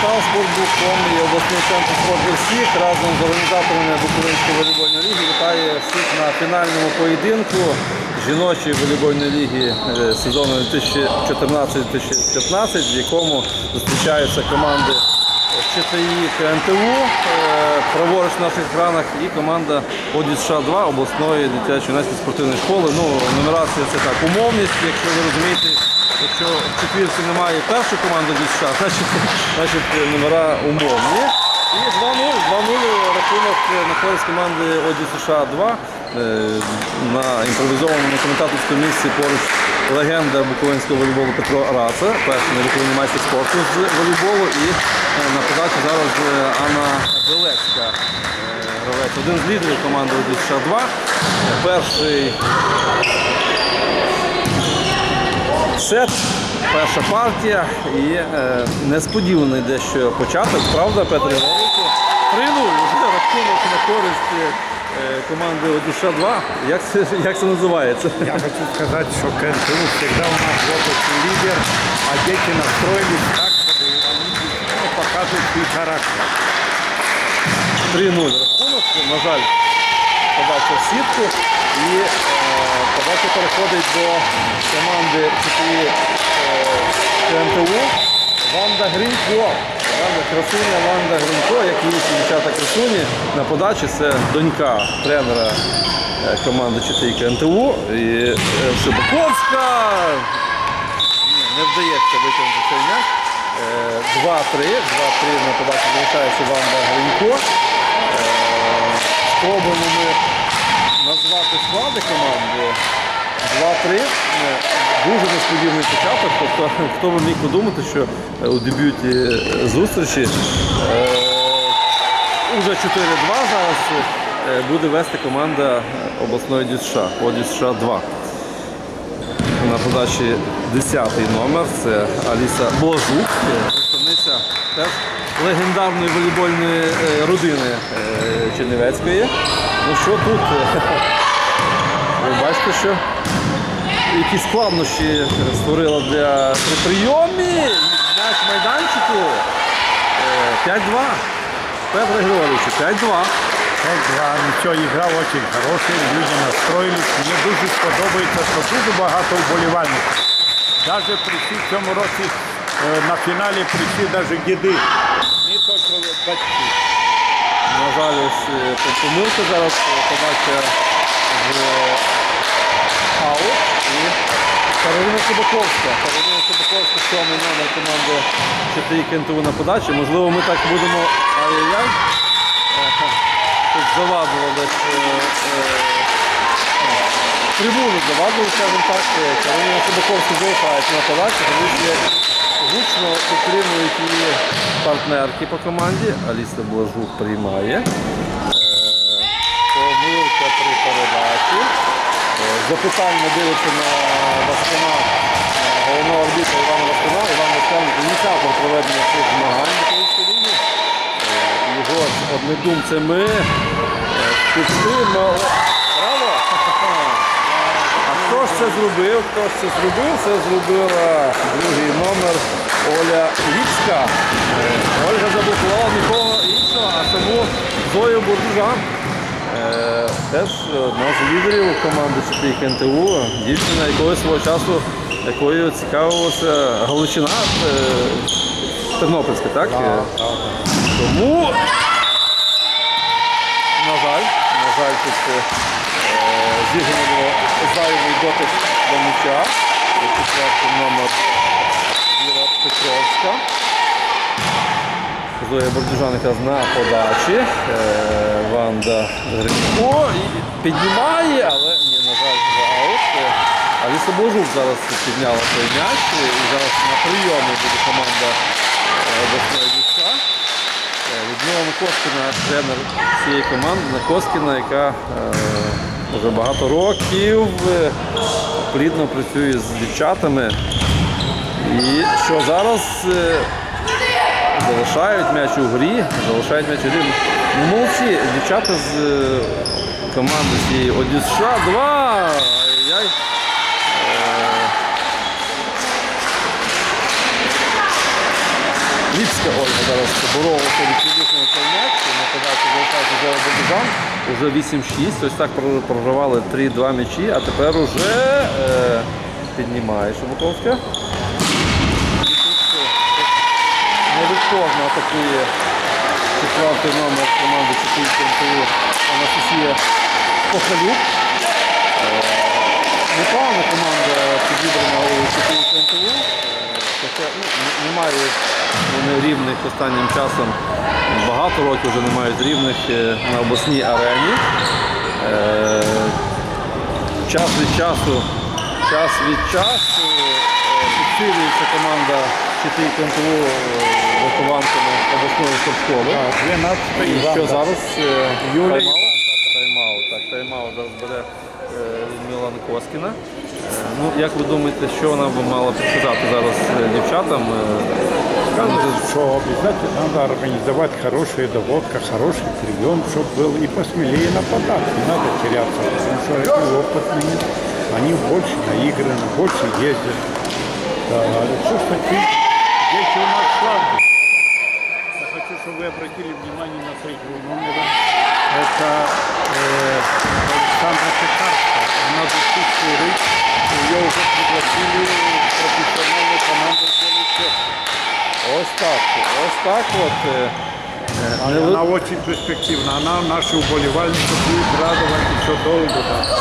«Спортбук.ком» і обласний центр «Спорт всіх разом з організаторами Буковинської волейбольної ліги вітає всіх на фінальному поєдинку жіночої волейбольної ліги е, сезону 2014-2015, в якому зустрічаються команди ЧТІ КНТУ, е, праворуч в наших екранах і команда Оді США 2 обласної дитячої юнацької спортивної школи. Ну, нумерація це так, умовність, якщо ви розумієте. Якщо в четвірці немає першої команди США, значить, значить номера умовні. І 2-0, 2-0 рахунок на користь команди Оді США 2 Е, на імпровізованому коментаторському місці поруч легенда буковинського волейболу Петро Раца, перший нарікований майстер спорту з волейболу. І е, на подачі зараз е, Анна Белецька. гравець. Один з лідерів команди Оді США 2 Перший сет, перша партія і е, несподіваний дещо початок, правда, Петро Григоровичу? 3-0, вже рахунок на користь е, команди Одіша 2. Як це, як це називається? Я хочу сказать, что КНТУ всегда у нас в области лидер, а дети настроились так, чтобы они действительно показывают свой характер. 3-0 рахунок, на жаль, подача в сітку і е, подача переходить до команди ЧТІ е, Ванда Гринько. Ванда красуня Ванда Гринько, як і дівчата красуні. На подачі це донька тренера е, команди ЧТІ КНТУ. І Шибаковська. Не вдається витягнути цей м'яч. Е, 2-3. 2-3 на подачі залишається Ванда Гринько. Е, Спробуємо ми назвати склади команди. 2-3. Е, Дуже несподіваний початок. Тобто, хто би міг подумати, що е, у дебюті е, зустрічі уже 4-2 зараз буде вести команда обласної ДЮСШ, ОДЮСШ 2. На подачі 10-й номер це Аліса Блажук, представниця теж легендарної волейбольної родини Чернівецької. Ну що тут? Ви бачите, що які складнощі створила для прийомі. М'яч майданчику. Е, 5-2. Петро Григорович, 5-2. Так, нічого, ігра дуже хороша, люди настроїлись. Мені дуже сподобається, що дуже багато вболівальників. Навіть прийшли в цьому році е, на фіналі прийшли навіть діди, не тільки батьки. На жаль, ось е, помилка зараз е, подача в аут. І Каролина Собаковська. Каролина Собаковська, сьомий номер команди ЧТІ КНТУ на подачі. Можливо, ми так будемо. Ай-яй-яй. Е, Тут завадило десь. Трибуну завадили, скажімо так. Каролина Собаковська залишається на подачі. Дивіться, як гучно партнерки по команді. Аліса Блажук приймає. Е, Помилка при передачі. Е, Запитання дивиться на Васкана, на головного арбітра Івана Васкана. Іван Васкан ініціатор проведення цих змагань на Київській лінії. Е, Його однодумцями підтримав. Браво! А хто ж це зробив? Хто ж це зробив? Це зробила другий номер Оля Ліпська. Е, Ольга заблокувала нікого іншого, а саму Зою Бурдужан. Е, Теж одна з лідерів команди ЧТІ КНТУ, дівчина, якою свого часу, якою цікавилася Галичина е, Тернопільська, так? Тому, на жаль, на жаль, тут зігнано зайвий дотик до м'яча. Номер Петровська. Зоя Бордюжан якраз на подачі. Е, Ванда Гринько піднімає, але ні, на жаль, за аут. Е, Аліса Божук зараз підняла той м'яч. І зараз на прийомі буде команда обласної дівча. Е, Людмила Накоскіна, тренер цієї команди, Накоскіна, яка вже багато років плідно працює з дівчатами. І що зараз е, залишають м'яч у грі, залишають м'яч у грі. Ну, молодці, дівчата з е, команди цієї Одіша 2. Ай-яй. Е, Ліпська Ольга зараз боролася від підвищення цей м'яч. На подачі залишається Зоя Богдан. Уже 8-6. Ось так програвали 3-2 м'ячі, а тепер уже е, піднімає Шабаковська. І тут е, невідповно атакує четвертий номер команди Чеківської МТУ Анастасія Похалюк. Непогана команда підібрана у Чеківської МТУ. Е, Хоча ну, немає вони рівних останнім часом. Багато років вже не мають рівних е, на обласній арені. Е, Час від часу, час від часу е, підсилюється команда МТУ е, вихованками обласної спортшколи. А, 12 І що Іванка. зараз? е, Юлія тайм-аут? Тайм-аут, так, тайм-аут зараз бере е, Людмила Коскіна. Е, Ну, як ви думаєте, що вона б мала підказати зараз е, дівчатам? Е, Что обязательно надо организовать хорошая доводка, хороший прием, чтобы был и посмелее нападать. Не надо теряться, потому что эти опытные, они больше наиграны, больше ездят. Да, что Я хочу, чтобы вы обратили внимание на третьего номера. Это э, Александра Пекарская. Она душистый Ее уже пригласили в профессиональную команду «Белый цвет». ось так. Ось так от. е, е, не ви- Она очень перспективна. Она наши уболевальники будет радовать еще долго. Да.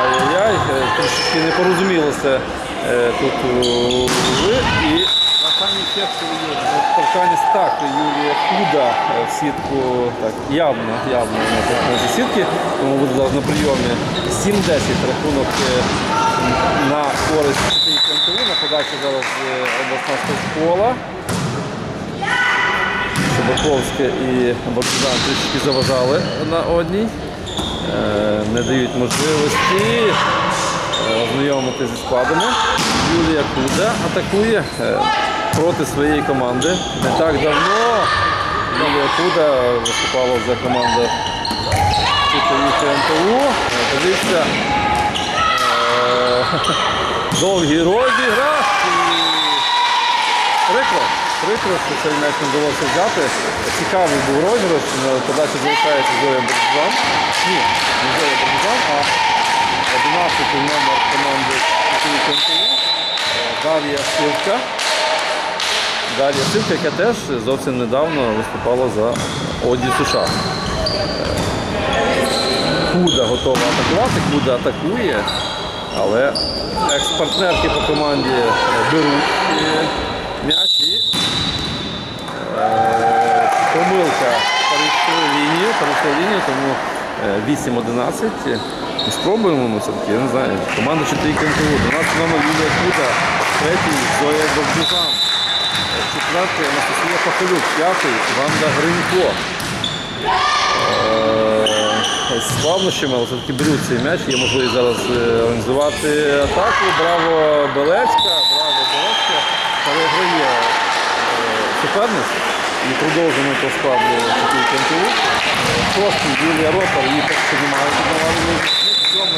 Ай-яй-яй, е, трішки не порозумілося е, тут е, ви. І Сетке торкання так, Юлія Худа е, в сітку так, явно, явно торкнулася сітки, тому буде на прийомі 7-10 рахунок е, на користь МТУ. На подачі зараз е, обласна спортшкола. Шабаковська і Богдан трішки заважали на одній. Не дають можливості ознайомити зі складами. Юлія Куда атакує проти своєї команди. Не так давно Куда виступала за команду МТУ. Дивіться, е, довгий розіграш. і Прикро, прикро, що цей м'яч не вдалося взяти. Цікавий був розіграш, на подачі залишається Зоя Борзан. Ні, не Зоя Борзан, а 11 номер команди КМТУ. Дар'я Сивка. Дар'я Сивка, яка теж зовсім недавно виступала за Оді США. Куда готова атакувати, Куда атакує, але екс-партнерки по команді е, беруть е, м'яч і е, помилка перейшли лінію, перейшли лінію, тому е, 8-11. І Спробуємо ми все-таки, я не знаю. Команда 4 КМТУ, 12 номер Юлія Куда, третій Зоя Довбузан, четвертий Анастасія Пахалюк, п'ятий Ванда Гринько. Е, з складнощами, але все-таки беруть цей м'яч. Є можливість зараз е, організувати атаку. Браво Белецька, браво Белецька. Переграє е, суперник і продовжуємо по складу такий КМТУ. Шостий Юлія Ропар, її так піднімає піднімали. Сьомий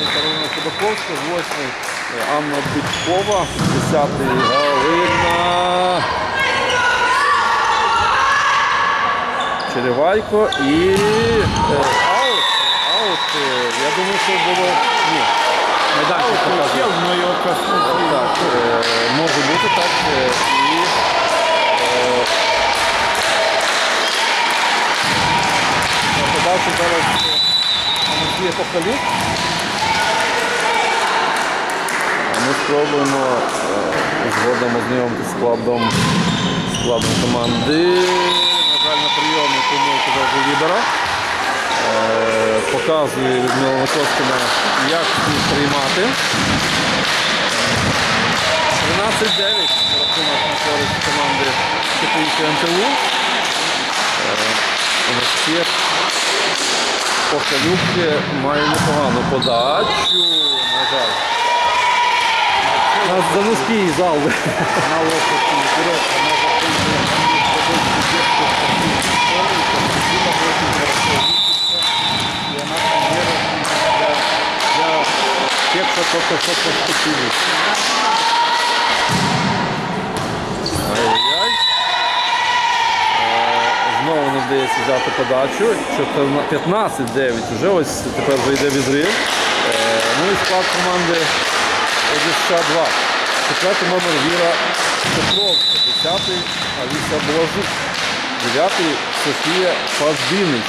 Каролина Кудаковська, восьмий е, Анна Будькова, десятий Галина. Черевайко і е, аут. Аут. е, Я думаю, що було. Ні. Майданчик показує. Так, е, може бути так. І подачу зараз Анастасія Похалюк. Ми спробуємо е, згодом ознайомитися з складом, складом команди. На жаль, на прийомі помилку завжди лідера. Е, Показує Людмила Макоскіна, як їх приймати. 13-9 рахунок на користь команди МТУ. Е, Анастасія Похалюк має непогану подачу. На жаль. Нас за низький зал. Тех, кто только что поступили. Ай-яй. вдається взяти подачу. 14-9. Вже ось тепер вже йде відрив. Е, Ну і склад команди ОДСК 2. Четвертий номер Віра Петровська, десятий Аліса Блажук, дев'ятий Софія Паздинич,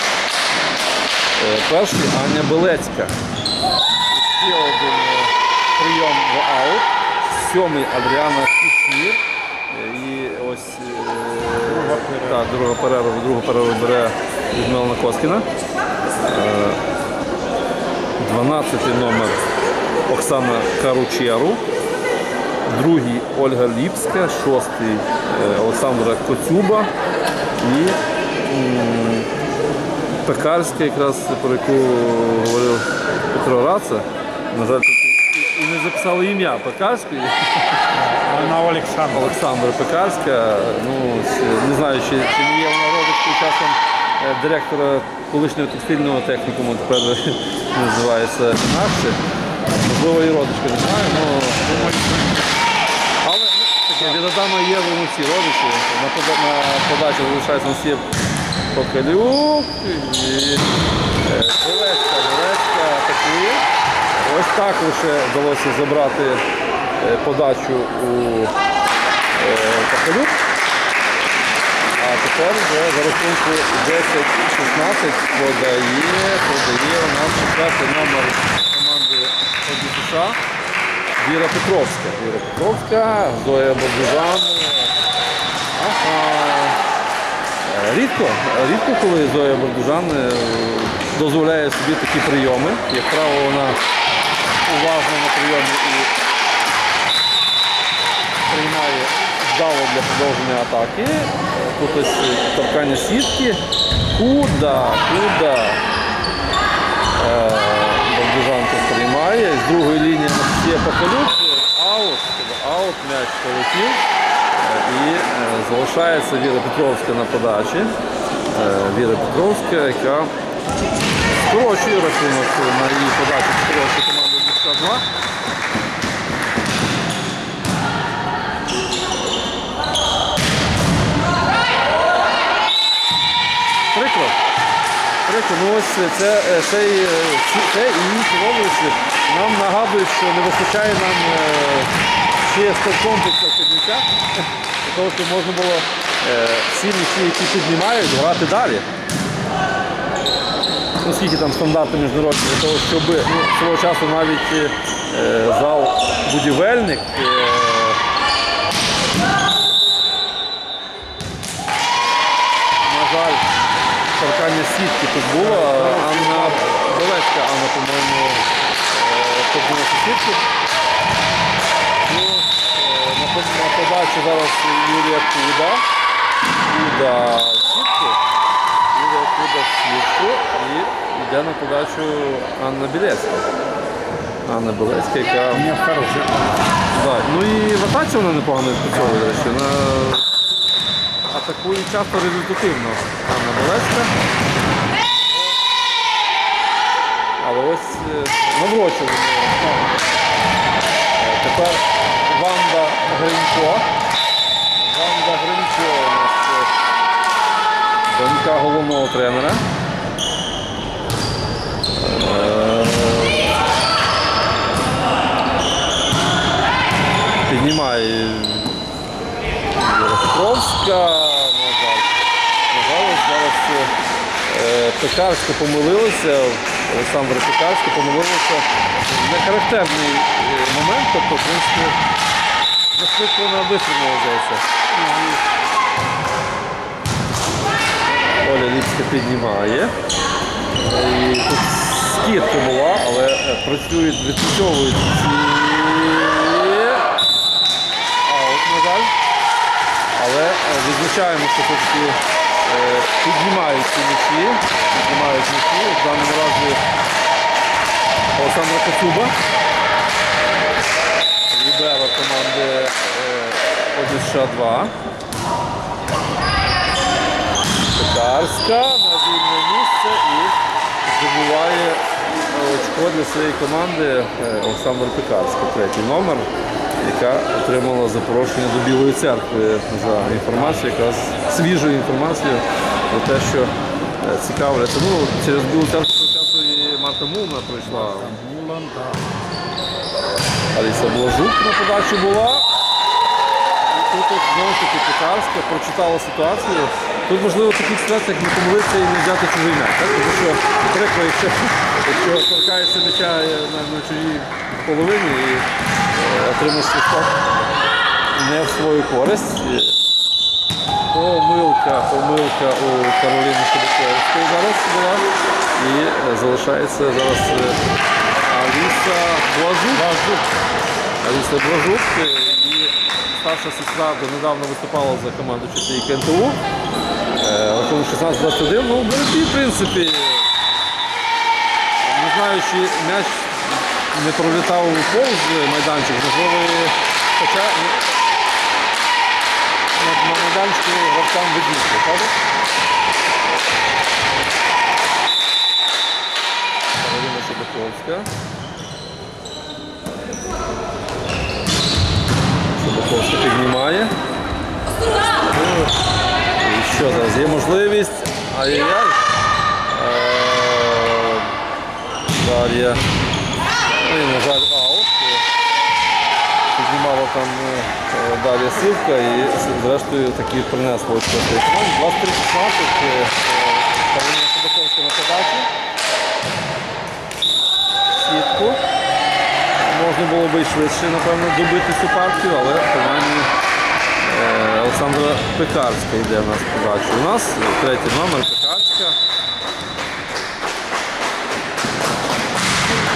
Е, перший Аня Белецька. Ще один е, прийом в аут. Сьомий Адріана Кушнір. Е, І ось е, та, друга перерва, бере Людмила Коскіна. 12 номер Оксана Каручеру. Другий Ольга Ліпська, шостий е, Олександра Коцюба і Пекарська, якраз про яку говорив Петро Раца. На жаль, і- не записали ім'я Пекарської. Вона Олександр. Олександра Пекарська. Ну, не знаю, чи, чи не є вона родичкою часом е, директора колишнього текстильного технікуму, тепер називається інакше. Можливо, і родичка, не знаю. Ну, але ну, таке, від Адама є вони всі родичі. На, пода- на подачу залишається Насіп Покалюк і е, Белецька атакує. Ось так лише вдалося забрати е, подачу у е, Покалюк. А тепер вже за рахунку 10-16 подає, подає у нас четвертий номер ОДСШ Віра Петровська. Віра Петровська, Зоя Бабужан. Е, Рідко, рідко, коли Зоя Бардужан е, дозволяє собі такі прийоми. Як правило, вона уважна на прийомі і приймає вдало для продовження атаки. Тут ось торкання сітки. Куда, куда е, приймає. З другої лінії є Поколюк. Аут, аут, м'яч полетів. І е, залишається Віра Петровська на подачі. Е, Віра Петровська, яка скорочує рахунок на її подачі скорочує команду 2. Прикро. Ну ось це, е, цей, е, це і інші області нам нагадують, що не вистачає нам е, ще спорткомплексу в Чернівцях, для того, щоб можна було е, всі м'ячі, які піднімають, грати далі. Ну, скільки там стандарти міжнародні для того, щоб ну, свого часу навіть е, зал будівельник. е, на жаль, торкання сітки тут було. Анна Белецька, Анна, по-моєму, е, торкнулася сітку. Ну, е, на, подачу зараз Юрія Куда. Куда сітку. Юрія Куда сітку і йде на подачу Анна Білецька. Анна Білецька, яка хороший. Да. Ну і в атаці вона непогано відпрацьовує, до речі. Атакує часто результативно Анна Белецька. Але ось е, наврочили. Е, Тепер Ванда Гринько. Ванда Гринько у нас е, донька головного тренера. Піднімає Віра Петровська, на жаль. На жаль, ось зараз е, Пекарська помилилася, Олександра Пекарська помилилася. Не характерний е, момент, тобто, в принципі, наскільки вона вистрілила, здається. Оля Ліпська піднімає. І тут скидка була, але е, працюють, відпрацьовують аут, на жаль. Але е, відзначаємо, що е, піднімають ці піднімають м'ячі. В даному разі Олександра Коцуба. Ліберо команди е, ОДСШ 2. Пекарська на вільне місце і здобуває очко для своєї команди е, Олександр Пекарська, третій номер, яка отримала запрошення до Білої церкви за інформацію, якраз свіжу інформацію про те, що е, цікавляться. Ну, через білу церкву часу і Марта Мулна прийшла. Так. Аліса Блажук на подачі була. Тут знову ж таки Пекарська прочитала ситуацію. Тут важливо в таких ситуаціях не помилитися і не взяти чужий м'яч. Тому що прикро, якщо, якщо торкається м'яча на, на чужій половині і е, отримаєш свисток не в свою користь. Помилка, помилка у Кароліни Шебетковської зараз була. І е, залишається зараз е, Аліса Блажук. Аліса Блажук. Її старша сестра донедавна виступала за команду ЧТІ КНТУ. Е, Рахунок 16-21. Ну, боротьбі, в принципі, не знаю, чи м'яч не пролітав повз майданчик, можливо, хоча на, майданчику гравцям видніше, правда? Кароліна Шебеховська. Шебеховська піднімає. І що зараз? Є можливість. Ай-яй-яй. Е, Дар'я. Ну і, на жаль, аут. Піднімала там е, Дар'я Сивка і зрештою таки принесла очко 23-16 е, е, Кароліна Шебеховська на подачі. Сітку. Можна було би і швидше, напевно, добити цю партію, але принаймні е, Олександра Пекарська йде в нас подачу. У нас третій номер Пекарська.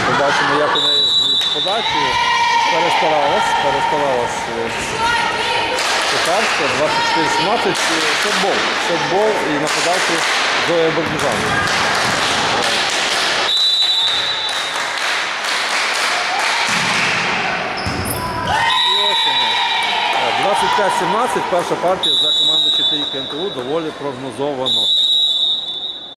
Побачимо, як у неї з подачею. Перестаралась, перестаралась е, Пекарська, 24-17, сетбол. Сетбол і на подачі Зоя Богдужан. І ось воно. Е, 25-17, перша партія за команду 4 КНТУ доволі прогнозовано.